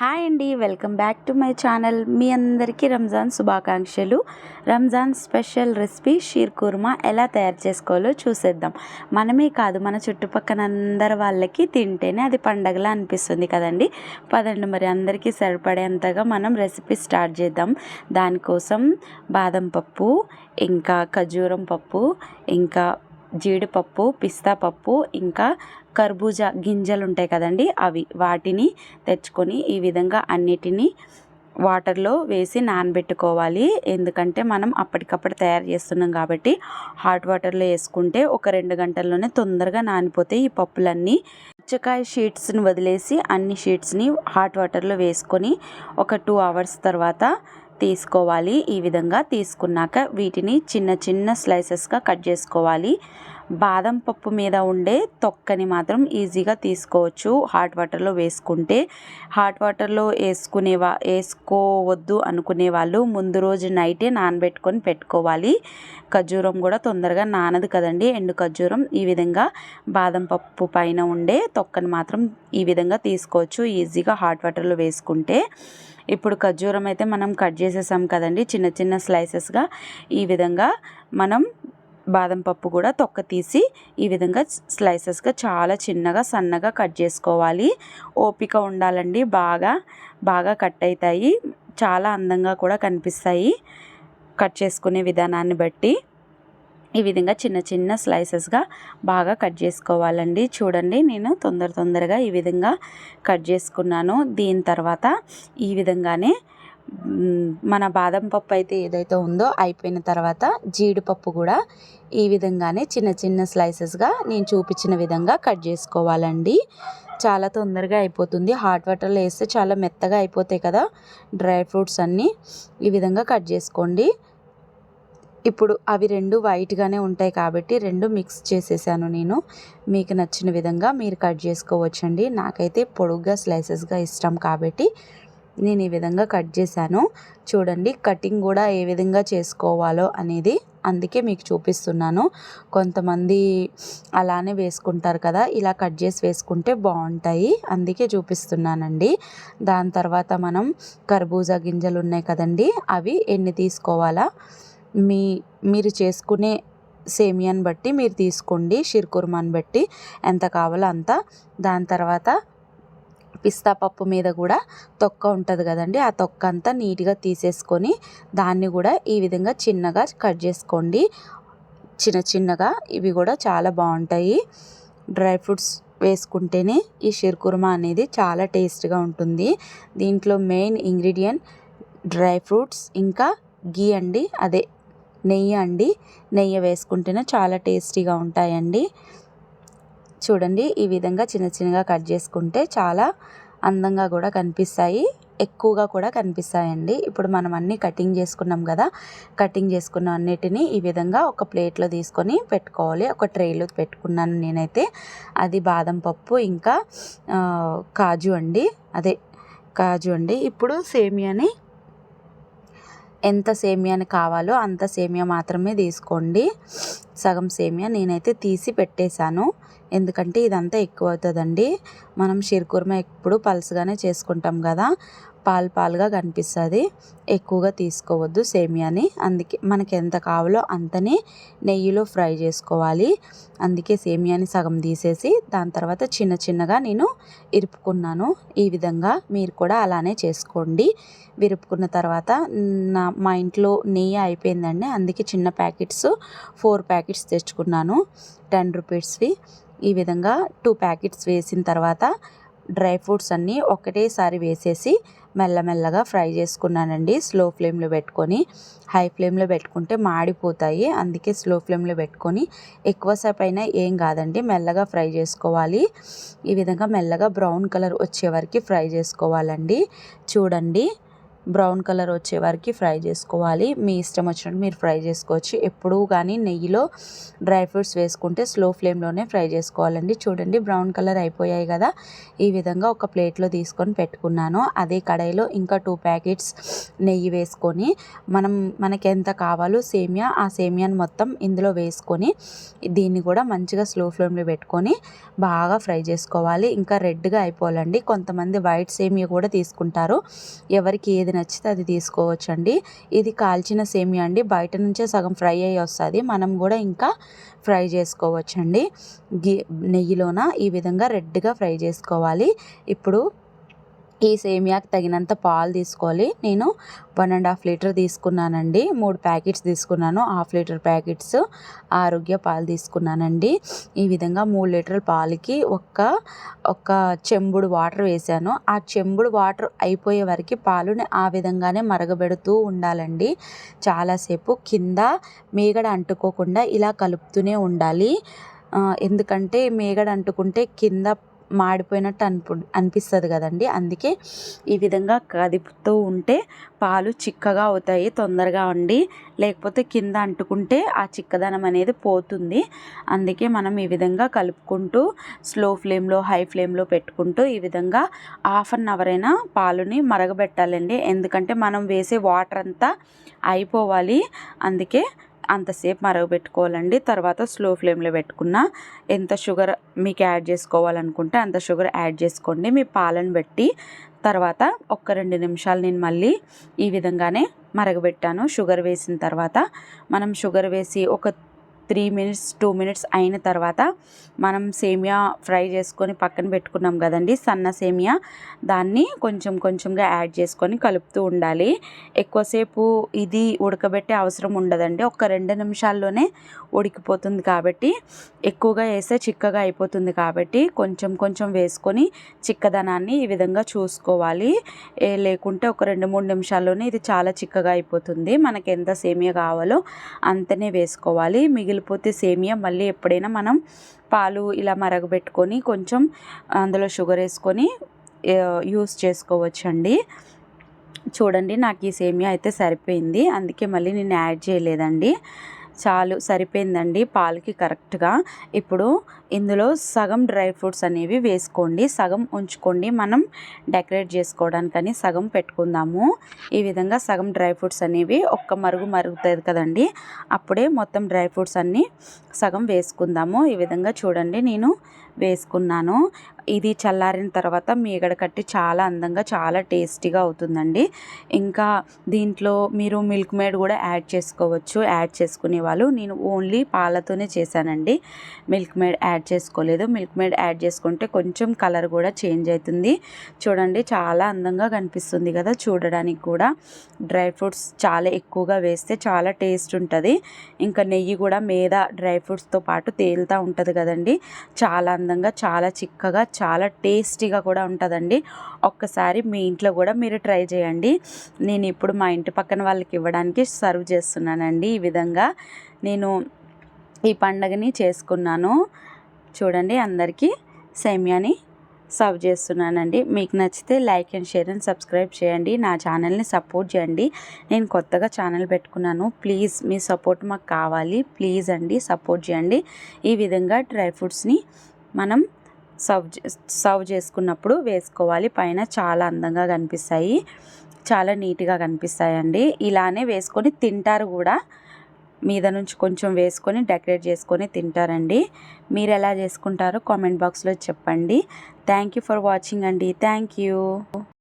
Hi అండి welcome back to my channel. మీ అందరికీ రంజాన్ శుభాకాంక్షలు. రంజాన్ స్పెషల్ రెసిపీ షీర్ కుర్మా ఎలా తయారు చేసుకోవాలో చూసేద్దాం. మనమే కాదు మన చుట్టుపక్కల అందరి వాళ్ళకి తింటేనే అది పండగలా అనిపిస్తుంది కదండి. పదండి మరి అందరికీ సరిపడేంతగా మనం రెసిపీ స్టార్ట్ చేద్దాం. దానికోసం బాదం పప్పు ఇంకా ఖజూరం పప్పు ఇంకా జీడిపప్పు పిస్తా పప్పు ఇంకా కర్బూజా గింజలు ఉంటాయి కదండి అవి వాటిని తెచ్చుకొని ఈ విధంగా అన్నిటినీ వాటర్లో వేసి నానబెట్టుకోవాలి. ఎందుకంటే మనం అప్పటికప్పుడు తయారు చేస్తున్నాం కాబట్టి హాట్ వాటర్లో వేసుకుంటే ఒక రెండు గంటల్లోనే తొందరగా నానిపోతే ఈ పప్పులన్నీ. పుచ్చకాయ షీట్స్ని వదిలేసి అన్ని షీట్స్ని హాట్ వాటర్లో వేసుకొని ఒక టూ అవర్స్ తర్వాత తీసుకోవాలి. ఈ విధంగా తీసుకున్నాక వీటిని చిన్న చిన్న స్లైసెస్గా కట్ చేసుకోవాలి. బాదం పప్పు మీద ఉండే తొక్కని మాత్రం ఈజీగా తీసుకోవచ్చు. హాట్ వాటర్లో వేసుకుంటే హాట్ వాటర్లో వేసుకునే వా వేసుకోవద్దు అనుకునే వాళ్ళు ముందు రోజు నైటే నానబెట్టుకొని పెట్టుకోవాలి. ఖర్జూరం కూడా తొందరగా నానదు కదండి. ఎండు ఖర్జూరం ఈ విధంగా బాదం పప్పు పైన ఉండే తొక్కని మాత్రం ఈ విధంగా తీసుకోవచ్చు. ఈజీగా హాట్ వాటర్లో వేసుకుంటే. ఇప్పుడు ఖర్జూరం అయితే మనం కట్ చేసేసాం కదండి. చిన్న చిన్న స్లైసెస్గా ఈ విధంగా మనం బాదం పప్పు కూడా తొక్క తీసి ఈ విధంగా స్లైసెస్గా చాలా చిన్నగా సన్నగా కట్ చేసుకోవాలి. ఓపిక ఉండాలండి. బాగా బాగా కట్ అవుతాయి చాలా అందంగా కూడా కనిపిస్తాయి. కట్ చేసుకునే విధానాన్ని బట్టి ఈ విధంగా చిన్న చిన్న స్లైసెస్గా బాగా కట్ చేసుకోవాలండి. చూడండి నేను తొందర తొందరగా ఈ విధంగా కట్ చేసుకున్నాను. దీని తర్వాత ఈ విధంగానే మన బాదం పప్పు అయితే ఏదైతే ఉందో అయిపోయిన తర్వాత జీడిపప్పు కూడా ఈ విధంగానే చిన్న చిన్న స్లైసెస్గా నేను చూపించిన విధంగా కట్ చేసుకోవాలండి. చాలా తొందరగా అయిపోతుంది. హాట్ వాటర్లో వేస్తే చాలా మెత్తగా అయిపోతాయి కదా. డ్రై ఫ్రూట్స్ అన్నీ ఈ విధంగా కట్ చేసుకోండి. ఇప్పుడు అవి రెండు వైట్గానే ఉంటాయి కాబట్టి రెండు మిక్స్ చేసేసాను నేను. మీకు నచ్చిన విధంగా మీరు కట్ చేసుకోవచ్చండి. నాకైతే పొడుగ్గా స్లైసెస్గా ఇష్టం కాబట్టి నేను ఈ విధంగా కట్ చేశాను. చూడండి కటింగ్ కూడా ఏ విధంగా చేసుకోవాలో అనేది అందుకే మీకు చూపిస్తున్నాను. కొంతమంది అలానే వేసుకుంటారు కదా ఇలా కట్ చేసి వేసుకుంటే బాగుంటాయి. అందుకే చూపిస్తున్నానండి. దాని తర్వాత మనం కర్బూజా గింజలు ఉన్నాయి కదండి అవి ఎన్ని తీసుకోవాలా? మీ మీరు చేసుకునే సేమియాని బట్టి మీరు తీసుకోండి షిర్కుర్మాని బట్టి ఎంత కావాలో అంత. దాని తర్వాత పిస్తా పప్పు మీద కూడా తొక్క ఉంటుంది కదండి. ఆ తొక్క అంతా నీట్గా తీసేసుకొని దాన్ని కూడా ఈ విధంగా చిన్నగా కట్ చేసుకోండి. చిన్న చిన్నగా ఇవి కూడా చాలా బాగుంటాయి. డ్రై ఫ్రూట్స్ వేసుకుంటేనే ఈ షిర్కుర్మా అనేది చాలా టేస్ట్గా ఉంటుంది. దీంట్లో మెయిన్ ఇంగ్రీడియంట్ డ్రై ఫ్రూట్స్ ఇంకా గీ అండి అదే నెయ్యి అండి. నెయ్యి వేసుకుంటేనే చాలా టేస్టీగా ఉంటాయండి. చూడండి ఈ విధంగా చిన్న చిన్నగా కట్ చేసుకుంటే చాలా అందంగా కూడా కనిపిస్తాయి. ఎక్కువగా కూడా కనిపిస్తాయండి. ఇప్పుడు మనం అన్నీ కటింగ్ చేసుకున్నాం కదా కటింగ్ చేసుకున్న అన్నిటినీ ఈ విధంగా ఒక ప్లేట్లో తీసుకొని పెట్టుకోవాలి. ఒక ట్రేలో పెట్టుకున్నాను నేనైతే. అది బాదం పప్పు ఇంకా కాజు అండి. అదే కాజు అండి. ఇప్పుడు సేమియాని ఎంత సేమియాని కావాలో అంత సేమియా మాత్రమే తీసుకోండి. సగం సేమియా నేనైతే తీసి పెట్టేశాను. ఎందుకంటే ఇదంతా ఎక్కువ అవుతుందండి. మనం షీర్కుర్మ ఎప్పుడు పలుసుగానే చేసుకుంటాం కదా. పాలు పాలుగా కనిపిస్తుంది. ఎక్కువగా తీసుకోవద్దు సేమియాని. అందుకే మనకి ఎంత కావాలో అంతనే నెయ్యిలో ఫ్రై చేసుకోవాలి. అందుకే సేమియాని సగం తీసేసి దాని తర్వాత చిన్న చిన్నగా నేను ఇరుపుకున్నాను. ఈ విధంగా మీరు కూడా అలానే చేసుకోండి. విరుపుకున్న తర్వాత నా మా ఇంట్లో నెయ్యి అయిపోయిందండి. అందుకే చిన్న ప్యాకెట్స్ ఫోర్ ప్యాకెట్స్ తెచ్చుకున్నాను. టెన్ రూపీస్వి. ఈ విధంగా టూ ప్యాకెట్స్ వేసిన తర్వాత డ్రై ఫ్రూట్స్ అన్నీ ఒకటేసారి వేసేసి మెల్లమెల్లగా ఫ్రై చేసుకున్నానండి. స్లో ఫ్లేమ్లో పెట్టుకొని హై ఫ్లేమ్లో పెట్టుకుంటే మాడిపోతాయి. అందుకే స్లో ఫ్లేమ్లో పెట్టుకొని ఎక్కువసేపు అయినా ఏం కాదండి. మెల్లగా ఫ్రై చేసుకోవాలి. ఈ విధంగా మెల్లగా బ్రౌన్ కలర్ వచ్చే వరకు ఫ్రై చేసుకోవాలండి. చూడండి. బ్రౌన్ కలర్ వచ్చే వరకు ఫ్రై చేసుకోవాలి. మీ ఇష్టం వచ్చినట్టు మీరు ఫ్రై చేసుకోవచ్చు. ఎప్పుడూ కానీ నెయ్యిలో డ్రై ఫ్రూట్స్ వేసుకుంటే స్లో ఫ్లేమ్లోనే ఫ్రై చేసుకోవాలండి. చూడండి బ్రౌన్ కలర్ అయిపోయాయి కదా. ఈ విధంగా ఒక ప్లేట్లో తీసుకొని పెట్టుకున్నాను. అదే కడాయిలో ఇంకా టూ ప్యాకెట్స్ నెయ్యి వేసుకొని మనం మనకి ఎంత కావాలో సేమియా ఆ సేమియాని మొత్తం ఇందులో వేసుకొని దీన్ని కూడా మంచిగా స్లో ఫ్లేమ్లో పెట్టుకొని బాగా ఫ్రై చేసుకోవాలి. ఇంకా రెడ్గా అయిపోవాలండి. కొంతమంది వైట్ సేమియా కూడా తీసుకుంటారు. ఎవరికి ఏది నచ్చితే అది తీసుకోవచ్చండి. ఇది కాల్చిన సేమియా అండి. బయట నుంచే సగం ఫ్రై అయ్యి వస్తుంది. మనం కూడా ఇంకా ఫ్రై చేసుకోవచ్చండి. గి నెయ్యిలోన ఈ విధంగా రెడ్గా ఫ్రై చేసుకోవాలి. ఇప్పుడు ఈ సేమియాకి తగినంత పాలు తీసుకోవాలి. నేను వన్ అండ్ హాఫ్ లీటర్ తీసుకున్నానండి. మూడు ప్యాకెట్స్ తీసుకున్నాను. హాఫ్ లీటర్ ప్యాకెట్స్ ఆరోగ్య పాలు తీసుకున్నానండి. ఈ విధంగా మూడు లీటర్ల పాలకి ఒక్క ఒక చెంబుడు వాటర్ వేసాను ఆ చెంబుడు వాటర్ అయిపోయే వరకు పాలుని ఆ విధంగానే మరగబెడుతూ ఉండాలండి. చాలాసేపు కింద మీగడ అంటుకోకుండా ఇలా కలుపుతూనే ఉండాలి. ఎందుకంటే మీగడ అంటుకుంటే కింద మాడిపోయినట్టు అనిపు అనిపిస్తుంది కదండి. అందుకే ఈ విధంగా కదుపుతూ ఉంటే పాలు చిక్కగా అవుతాయి తొందరగా ఉండి లేకపోతే కింద అంటుకుంటే ఆ చిక్కదనం అనేది పోతుంది. అందుకే మనం ఈ విధంగా కలుపుకుంటూ స్లో ఫ్లేమ్లో హై ఫ్లేమ్లో పెట్టుకుంటూ ఈ విధంగా హాఫ్ అన్ అవర్ అయినా పాలుని మరగబెట్టాలండి. ఎందుకంటే మనం వేసే వాటర్ అంతా అయిపోవాలి. అందుకే అంతసేపు మరగబెట్టుకోవాలండి. తర్వాత స్లో ఫ్లేమ్లో పెట్టుకున్న ఎంత షుగర్ మీకు యాడ్ చేసుకోవాలనుకుంటే అంత షుగర్ యాడ్ చేసుకోండి. మీ పాలను పెట్టి తర్వాత ఒక్క రెండు నిమిషాలు నేను మళ్ళీ ఈ విధంగానే మరగబెట్టాను. షుగర్ వేసిన తర్వాత మనం షుగర్ వేసి ఒక త్రీ మినిట్స్ టూ మినిట్స్ అయిన తర్వాత మనం సేమియా ఫ్రై చేసుకొని పక్కన పెట్టుకున్నాం కదండి సన్న సేమియా. దాన్ని కొంచెం కొంచెంగా యాడ్ చేసుకొని కలుపుతూ ఉండాలి. ఎక్కువసేపు ఇది ఉడకబెట్టే అవసరం ఉండదండి. ఒక రెండు నిమిషాల్లోనే ఉడికిపోతుంది కాబట్టి ఎక్కువగా వేస్తే చిక్కగా అయిపోతుంది కాబట్టి కొంచెం కొంచెం వేసుకొని చిక్కదనాన్ని ఈ విధంగా చూసుకోవాలి. లేకుంటే ఒక రెండు మూడు నిమిషాల్లోనే ఇది చాలా చిక్కగా అయిపోతుంది. మనకి ఎంత సేమియా కావాలో అంతనే వేసుకోవాలి. మిగిలిపోతే సేమియా మళ్ళీ ఎప్పుడైనా మనం పాలు ఇలా మరగబెట్టుకొని కొంచెం అందులో షుగర్ వేసుకొని యూస్ చేసుకోవచ్చండి. చూడండి నాకు ఈ సేమియా అయితే సరిపోయింది. అందుకే మళ్ళీ నేను యాడ్ చేయలేదండి. చాలు సరిపోయిందండి పాలకి కరెక్ట్గా. ఇప్పుడు ఇందులో సగం డ్రై ఫ్రూట్స్ అనేవి వేసుకోండి. సగం ఉంచుకోండి. మనం డెకరేట్ చేసుకోవడానికని సగం పెట్టుకుందాము. ఈ విధంగా సగం డ్రై ఫ్రూట్స్ అనేవి ఒక్క మరుగు మరుగుతుంది కదండి. అప్పుడే మొత్తం డ్రై ఫ్రూట్స్ అన్నీ సగం వేసుకుందాము. ఈ విధంగా చూడండి నేను వేసుకున్నాను. ఇది చల్లారిన తర్వాత మీగడ కట్టి చాలా అందంగా చాలా టేస్టీగా అవుతుందండి. ఇంకా దీంట్లో మీరు మిల్క్ మేడ్ కూడా యాడ్ చేసుకోవచ్చు. యాడ్ చేసుకునే వాళ్ళు నేను ఓన్లీ పాలతోనే చేశానండి. మిల్క్ మేడ్ యాడ్ చేసుకోలేదు. మిల్క్ మేడ్ యాడ్ చేసుకుంటే కొంచెం కలర్ కూడా చేంజ్ అవుతుంది. చూడండి చాలా అందంగా కనిపిస్తుంది కదా చూడడానికి కూడా. డ్రై ఫ్రూట్స్ చాలా ఎక్కువగా వేస్తే చాలా టేస్ట్ ఉంటుంది. ఇంకా నెయ్యి కూడా మీద డ్రై ఫ్రూట్స్తో పాటు తేలుతూ ఉంటుంది కదండి. చాలా అందంగా చాలా చిక్కగా చాలా టేస్టీగా కూడా ఉంటుందండి. ఒక్కసారి మీ ఇంట్లో కూడా మీరు ట్రై చేయండి. నేను ఇప్పుడు మా ఇంటి పక్కన వాళ్ళకి ఇవ్వడానికి సర్వ్ చేస్తున్నానండి ఈ విధంగా. నేను ఈ పండగని చేసుకున్నాను. చూడండి అందరికీ సేమ్యాని సర్వ్ చేస్తున్నానండి. మీకు నచ్చితే like and share and subscribe చేయండి. నా ఛానల్ని సపోర్ట్ చేయండి. నేను కొత్తగా ఛానల్ పెట్టుకున్నాను. ప్లీజ్ మీ సపోర్ట్ మాకు కావాలి. ప్లీజ్ అండి సపోర్ట్ చేయండి. ఈ విధంగా డ్రై ఫ్రూట్స్ని మనం సర్వ్ సర్వ్ చేసుకున్నప్పుడు వేసుకోవాలి. పైన చాలా అందంగా కనిపిస్తాయి. చాలా నీట్గా కనిపిస్తాయండి. ఇలానే వేసుకొని తింటారు కూడా. మీద నుంచి కొంచెం వేసుకొని డెకరేట్ చేసుకొని తింటారండి. మీరు ఎలా చేసుకుంటారో కామెంట్ బాక్స్లో చెప్పండి. థ్యాంక్ యూ ఫర్ వాచింగ్ అండి. Thank you